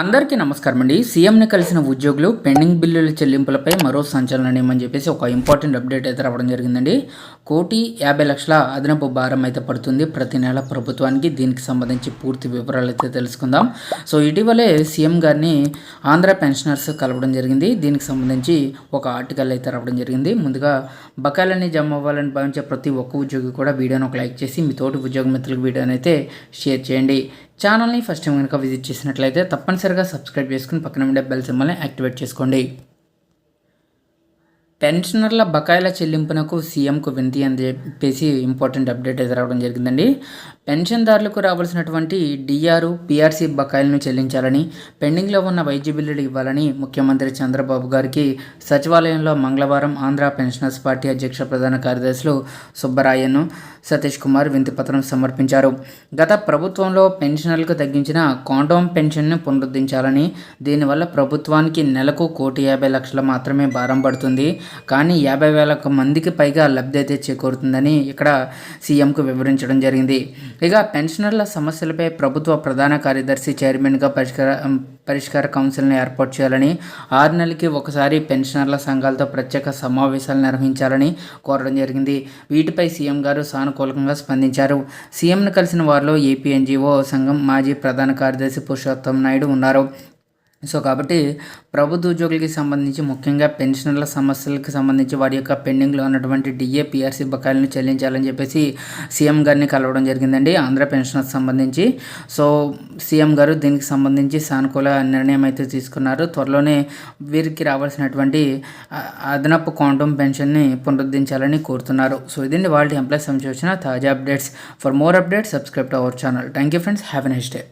అందరికీ నమస్కారం అండి. సీఎంని కలిసిన ఉద్యోగులు పెండింగ్ బిల్లుల చెల్లింపులపై మరో సంచలనం అని చెప్పేసి ఒక ఇంపార్టెంట్ అప్డేట్ అయితే రావడం జరిగిందండి. కోటి యాభై లక్షల అదనపు భారం అయితే పడుతుంది ప్రతి నెల ప్రభుత్వానికి. దీనికి సంబంధించి పూర్తి వివరాలు అయితే తెలుసుకుందాం. సో ఇటీవలే సీఎం గారిని ఆంధ్ర పెన్షనర్స్ కలవడం జరిగింది. దీనికి సంబంధించి ఒక ఆర్టికల్ అయితే రావడం జరిగింది. ముందుగా బకాయిలన్నీ జమ అవ్వాలని భావించే ప్రతి ఒక్క ఉద్యోగి కూడా వీడియోని ఒక లైక్ చేసి మీ తోటి ఉద్యోగ మిత్రులకు వీడియోని అయితే షేర్ చేయండి. ఛానల్ని ఫస్ట్ టైం కనుక విజిట్ చేసినట్లయితే తప్పనిసరిగా సబ్స్క్రైబ్ చేసుకుని పక్కన ఉండే బెల్ సింబల్ని యాక్టివేట్ చేసుకోండి. పెన్షనర్ల బకాయిల చెల్లింపునకు సీఎంకు వినతి అని చెప్పేసి ఇంపార్టెంట్ అప్డేట్ అయితే రావడం జరిగిందండి. పెన్షన్దారులకు రావాల్సినటువంటి డిఆర్ పిఆర్సీ బకాయిలను చెల్లించాలని పెండింగ్లో ఉన్న వైద్య బిల్లులు ఇవ్వాలని ముఖ్యమంత్రి చంద్రబాబు గారికి సచివాలయంలో మంగళవారం ఆంధ్ర పెన్షనర్స్ పార్టీ అధ్యక్ష ప్రధాన కార్యదర్శులు సుబ్బరాయను సతీష్ కుమార్ వింతిపత్రం సమర్పించారు. గత ప్రభుత్వంలో పెన్షనర్లకు తగ్గించిన కాండోమ్ పెన్షన్ను పునరుద్ధరించాలని దీనివల్ల ప్రభుత్వానికి నెలకు కోటి యాభై లక్షలు మాత్రమే భారం పడుతుంది. కానీ యాభై వేల మందికి పైగా లబ్ధి అయితే చేకూరుతుందని ఇక్కడ సీఎంకు వివరించడం జరిగింది. ఇక పెన్షనర్ల సమస్యలపై ప్రభుత్వ ప్రధాన కార్యదర్శి చైర్మన్గా పరిష్కార పరిష్కార కౌన్సిల్ని ఏర్పాటు చేయాలని ఆరు నెలలకి ఒకసారి పెన్షనర్ల సంఘాలతో ప్రత్యేక సమావేశాలు నిర్వహించాలని కోరడం జరిగింది. వీటిపై సీఎం గారు సానుకూలంగా స్పందించారు. సీఎంను కలిసిన వారిలో ఏపీ ఎన్జీఓ సంఘం మాజీ ప్రధాన కార్యదర్శి పురుషోత్తం నాయుడు ఉన్నారు. సో కాబట్టి ప్రభుత్వ ఉద్యోగులకి సంబంధించి ముఖ్యంగా పెన్షనర్ల సమస్యలకు సంబంధించి వారి యొక్క పెండింగ్లో ఉన్నటువంటి డిఏ పిఆర్సీ బకాయిలను చెల్లించాలని చెప్పేసి సీఎం గారిని కలవడం జరిగిందండి ఆంధ్ర పెన్షనర్స్ సంబంధించి. సో సీఎం గారు దీనికి సంబంధించి సానుకూల నిర్ణయం అయితే తీసుకున్నారు. త్వరలోనే వీరికి రావాల్సినటువంటి అదనపు క్వాంటమ్ పెన్షన్ని పునరుద్ధరించాలని కోరుతున్నారు. సో ఇదండి వాళ్ళ ఎంప్లాయీస్ సంబంధించిన తాజా updates. For more updates subscribe to our channel. Thank you friends. Have a next day.